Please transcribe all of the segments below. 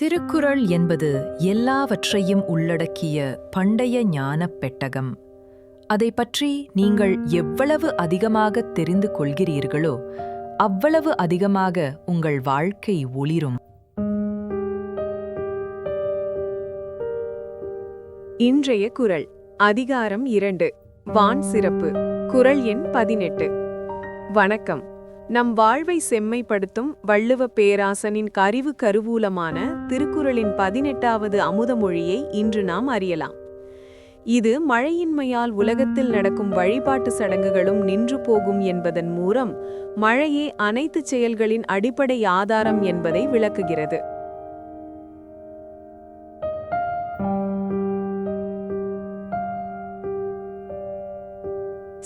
திருக்குறள் என்பது எல்லாவற்றையும் உள்ளடக்கிய பண்டைய ஞானப் பெட்டகம். அதை பற்றி நீங்கள் எவ்வளவு அதிகமாக தெரிந்து கொள்கிறீர்களோ அவ்வளவு அதிகமாக உங்கள் வாழ்க்கை ஒளிரும். இன்றைய குறள் அதிகாரம் இரண்டு வான் சிறப்பு குறள் எண் பதினெட்டு. வணக்கம். நம் வாழ்வை செம்மைப்படுத்தும் வள்ளுவ பேராசனின் கருவு கருவூலமான திருக்குறளின் பதினெட்டாவது அமுதமொழியை இன்று நாம் அறியலாம். இது மழையின்மையால் உலகத்தில் நடக்கும் வழிபாட்டு சடங்குகளும் நின்று போகும் என்பதன் மூலம் மழையே அனைத்து செயல்களின் அடிப்படை ஆதாரம் என்பதை விளக்குகிறது.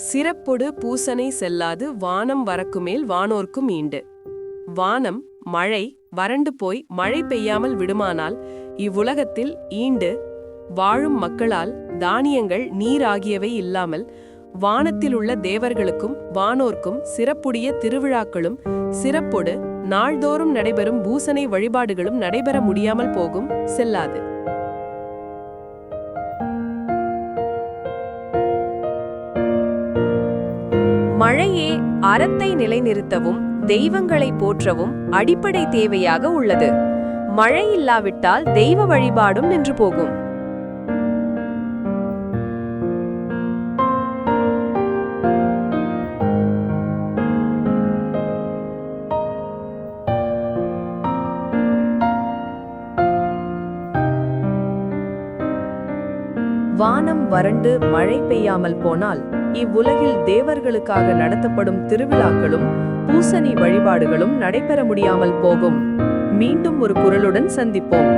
சிறப்பொடு பூசனை செல்லாது வானம் வரக்குமேல் வானோர்க்கும் ஈண்டு வானம் மழை வறண்டு போய் மழை பெய்யாமல் விடுமானால் இவ்வுலகத்தில் ஈண்டு வாழும் மக்களால் தானியங்கள் நீர் ஆகியவை இல்லாமல் வானத்தில் உள்ள தேவர்களுக்கும் வானோர்க்கும் சிறப்புடைய திருவிழாக்களும் சிறப்பொடு நாள்தோறும் நடைபெறும் பூசனை வழிபாடுகளும் நடைபெற முடியாமல் போகும் செல்லாது. மழையே அறத்தை நிலைநிறுத்தவும் தெய்வங்களை போற்றவும் அடிப்படை தேவையாக உள்ளது. மழை இல்லாவிட்டால் தெய்வ வழிபாடும் நின்று போகும். வானம் வறண்டு மழை பெய்யாமல் போனால் இவ்வுலகில் தேவர்களுக்காக நடத்தப்படும் திருவிழாக்களும் பூசணி வழிபாடுகளும் நடைபெற முடியாமல் போகும். மீண்டும் ஒரு குரலுடன் சந்திப்போம்.